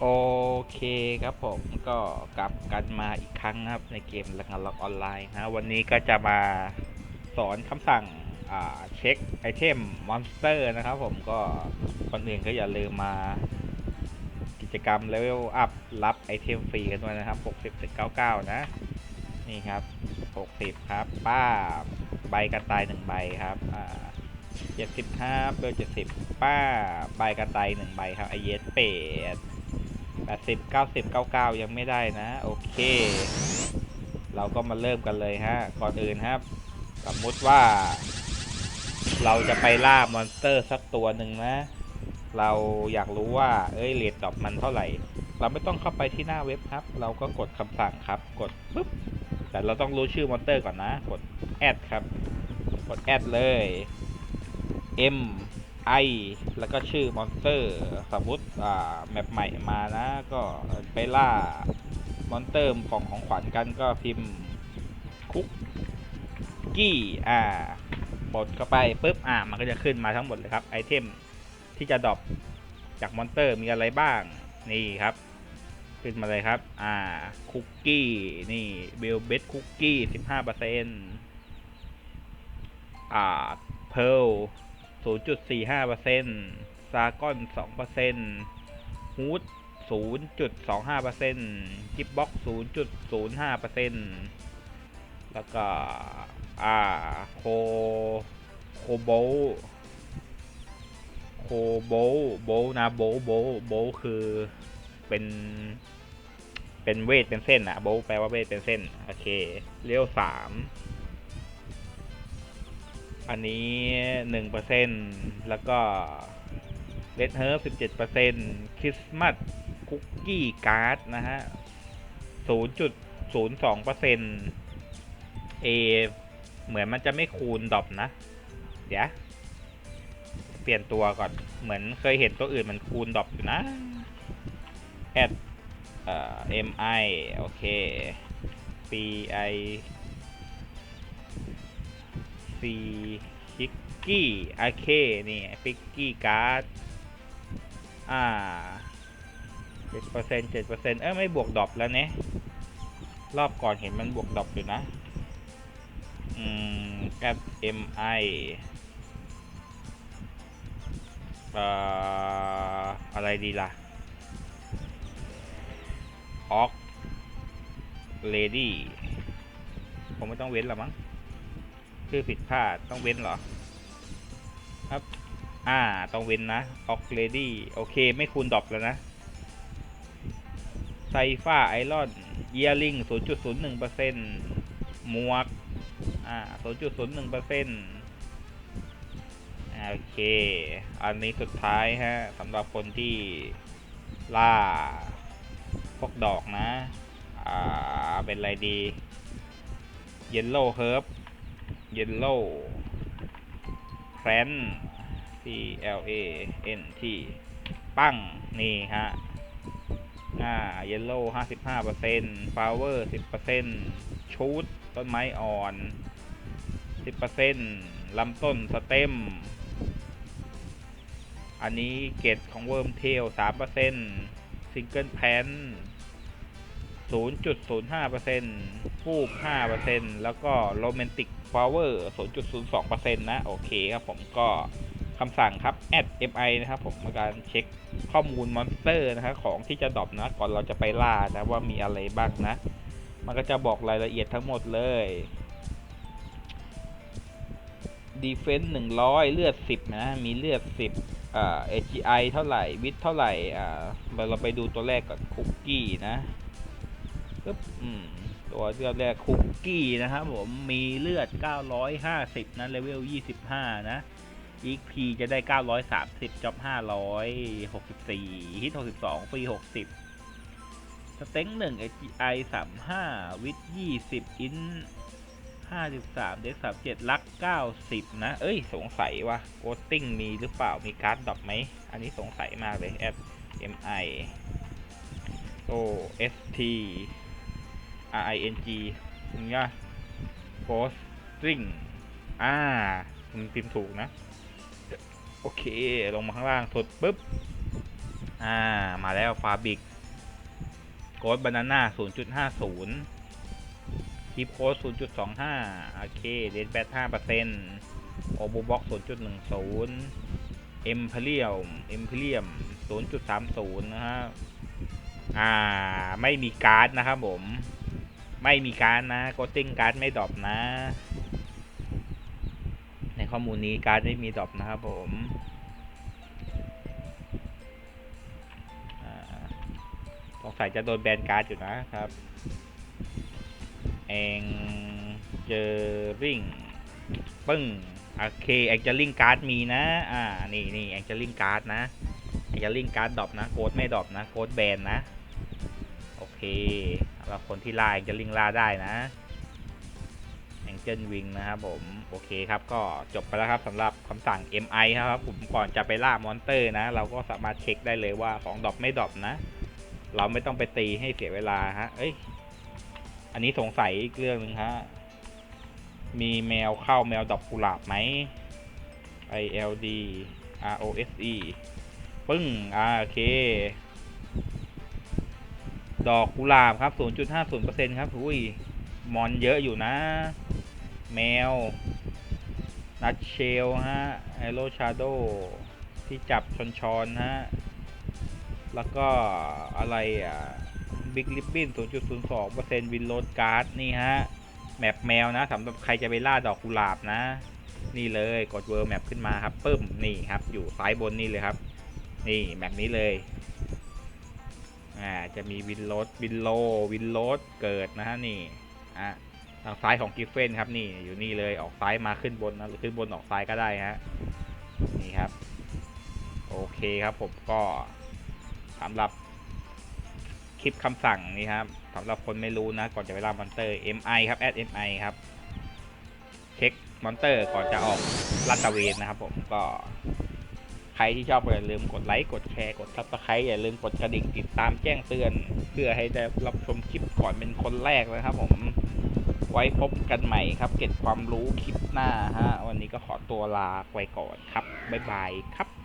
โอเคครับผมก็กลับกันมาอีกครั้งครับในเกมลังล็อกออนไลน์นะวันนี้ก็จะมาสอนคำสั่งเช็คไอเทมมอนสเตอร์นะครับผมก็คนอื่นก็อย่าลืมมากิจกรรมเลเวลอัพรับไอเทมฟรีกันด้วยนะครับ 60 10 99 นะ นี่ครับ 60 ครับป้าใบกระต่ายหนึ่งใบครับอ่าเจ็ดสิบห้าเบอร์เจ็ดสิบป้าใบกระต่ายหนึ่งใบครับไอเยสเป็ด แปดสิบเก้าสิบเก้าเก้ายังไม่ได้นะ โอเค เราก็มาเริ่มกันเลยฮะ ก่อนอื่นครับ สมมติว่า เราจะไปล่ามอนสเตอร์สักตัวหนึ่งนะ เราอยากรู้ว่า เอ้ยเรทดอกมันเท่าไหร่ เราไม่ต้องเข้าไปที่หน้าเว็บครับ เราก็กดคำสั่งครับ กดปุ๊บ แต่เราต้องรู้ชื่อมอนสเตอร์ก่อนนะ กดแอดครับ กดแอดเลย M I แล้วก็ชื่อมอนสเตอร์สมมติอ่าแมปใหม่มานะก็ไปล่ามอนสเตอร์ของของขวัญกันก็พิมพ์คุกกี้อ่าบดเข้าไปปุ๊บอ่ามันก็จะขึ้นมาทั้งหมดเลยครับไอเทมที่จะดรอปจากมอนสเตอร์มีอะไรบ้างนี่ครับ ขึ้นมาเลยครับ อ่าคุกกี้นี่เบลเบสคุกกี้สิบห้าเปอร์เซ็นต์อ่าเพล 0.45%ซากอน2%ฮูด0.25%กิฟบ็อก0.05%แล้วก็ อ่า โค โคโบโคโบโบนะโบโบโบคือเป็น เป็นเวทเป็นเส้นอะโบแปลว่าเวทเป็นเส้น โอเค เลี้ยวสาม อันนี้หนึ่งเปอร์เซ็นแล้วก็เลดเฮิร์บสิบเจ็ดเปอร์เซ็นคริสต์มาสคุกกี้การ์ดนะฮะศูนย์จุดศูนย์สองเปอร์เซ็นเอเหมือนมันจะไม่คูณดอปนะ เดี๋ยว เปลี่ยนตัวก่อน เหมือนเคยเห็นตัวอื่นมันคูณดอปอยู่นะแอดเอ่อ mi โอเค pi ซีฟิกกี้โอเคนี่ฟิกกี้การ์ดอ่าเจ็ดเปอร์เซ็นเจ็ดเปอร์เซ็นเอ้ยไม่บวกดรอปแล้วเนี่ยรอบก่อนเห็นมันบวกดรอปอยู่นะ อืมกับ mi เอ่ออะไรดีล่ะออกเลดี้ผมไม่ต้องเว้นหรอมั้ง ชื่อผิดพลาดต้องเว้นเหรอ ครับ อ่า ต้องเว้นนะออกเลดี้โอเค ไม่คูณดรอปแล้วนะไซฟ้าไอรอนเยียริง0.01%หมวก อ่า 0.01%โอเค อันนี้สุดท้ายฮะสำหรับคนที่ล่า พวกดอกนะ อ่า เป็นอะไรดี เยลโล่เฮิร์บ เยลโล่แพรน P L A N T ปั้ง นี่ฮะอ่าเยลโล่ห้าสิบห้าเปอร์เซ็นต์ฟลาเวอร์สิบเปอร์เซ็นต์ชูดต้นไม้อ่อนสิบเปอร์เซ็นต์ลำต้นสเต็ม อันนี้เกตของเวิร์มเทลสามเปอร์เซ็นต์ซิงเกิลแพน0.05%ฟูบ5%แล้วก็โรแมนติก พาวเวอร์0.02%นะ โอเคครับผมก็คำสั่งครับ add mi นะครับผมในการเช็คข้อมูลมอนสเตอร์นะครับของที่จะดรอปนะ ก่อนเราจะไปล่านะว่ามีอะไรบ้างนะ มันก็จะบอกรายละเอียดทั้งหมดเลย defense 100 เลือด 10 นะ มีเลือด 10อ่า AGI เท่าไหร่ วิทเท่าไหร่ อ่าเราไปดูตัวแรกก่อนคุกกี้นะปึ๊บอืม ตัวเลือดแรกคุกกี้นะครับผมมีเลือด 950 นะเลเวล 25 นะ EXP จะได้ 930จ็อบ564 ฮิต 62 ฟรี 60 สเต็ง1 HGI 35 วิท 20 อิน 53 เด็ก37 ลัก 90 นะ เอ้ย สงสัยว่าโกติ้งมีหรือเปล่า มีการ์ดดอปไหม อันนี้สงสัยมากเลย F MI O S T R I N G นี่ไง Ghost String อ่ามันพิมพ์ถูกนะ โอเค ลงมาข้างล่างสุดปุ๊บ อ่า มาแล้วฟาบิกโกดบานาน่าศูนย์จุดห้าศูนย์คีปโค้ดศูนย์จุดสองห้าโอเคเดนแบทห้าเปอร์เซ็นต์โอบูบ็อกศูนย์จุดหนึ่งศูนย์เอ็มเพรียมเอ็มเพรียมศูนย์จุดสามศูนย์นะฮะ อ่า ไม่มีการ์ดนะครับผม ไม่มีการนะโกดติ้งการ์ดไม่ดรอปนะ ในข้อมูลนี้การ์ดไม่มีดรอปนะครับผมอ่าสงสัยจะโดนแบนการ์ดอยู่นะครับเองเจอริงปึ้งโอเคแองเจลิงการ์ดมีนะ อ่า นี่นี่แองเจลิงการ์ดนะแองเจลิงการ์ดดรอปนะ โค้ดไม่ดรอปนะ โค้ดแบนนะ เคสำหรับคนที่ล่าแองเจลิงล่าได้นะแองเจิลวิงนะครับผม โอเคครับก็จบไปแล้วครับสำหรับคำสั่ง MI ครับผมก่อนจะไปล่ามอนเตอร์นะ เราก็สามารถเช็คได้เลยว่าของดรอปไม่ดรอปนะ เราไม่ต้องไปตีให้เสียเวลาฮะ เอ้ย อันนี้สงสัยอีกเรื่องหนึ่งฮะ มีแมวเข้าแมวดอกกุหลาบไหม I L D R O S E ปึ้ง อ่า โอเค ดอกกุหลาบครับ 0.50%ครับอุ้ยมอนเยอะอยู่นะ แมว นัดเชลฮะไอโรชาโดที่จับชอนชอนฮะ แล้วก็อะไรอะบิ๊กลิปบิน0.02%วินโรดการ์ดนี่ฮะ แมปแมวนะสำหรับใครจะไปล่าดอกกุหลาบนะ นี่เลยกดเวอร์แมปขึ้นมาครับปึ้มนี่ครับ อยู่ซ้ายบนนี่เลยครับ นี่แมปนี้เลย จะมีวินโรดวินโลวินโรดเกิดนะฮะนี่อะทางซ้ายของกิฟเฟนครับนี่อยู่นี่เลยออกซ้ายมาขึ้นบนนะหรือขึ้นบนออกซ้ายก็ได้ฮะนี่ครับ โอเคครับผมก็สำหรับคลิปคำสั่งนี่ครับสำหรับคนไม่รู้นะก่อนจะไปล่ามอนเตอร์ MI ครับ add MI ครับเช็คมอนเตอร์ก่อนจะออกลาดตระเวนนะครับผมก็ ใครที่ชอบอย่าลืมกดไลค์กดแชร์กดซับสไครต์อย่าลืมกดกระดิ่งติดตามแจ้งเตือน เพื่อให้ได้รับชมคลิปก่อนเป็นคนแรกนะครับผมไว้พบกันใหม่ครับ เก็บความรู้คลิปหน้าฮะ วันนี้ก็ขอตัวลาไปก่อนครับ บ๊ายบายครับ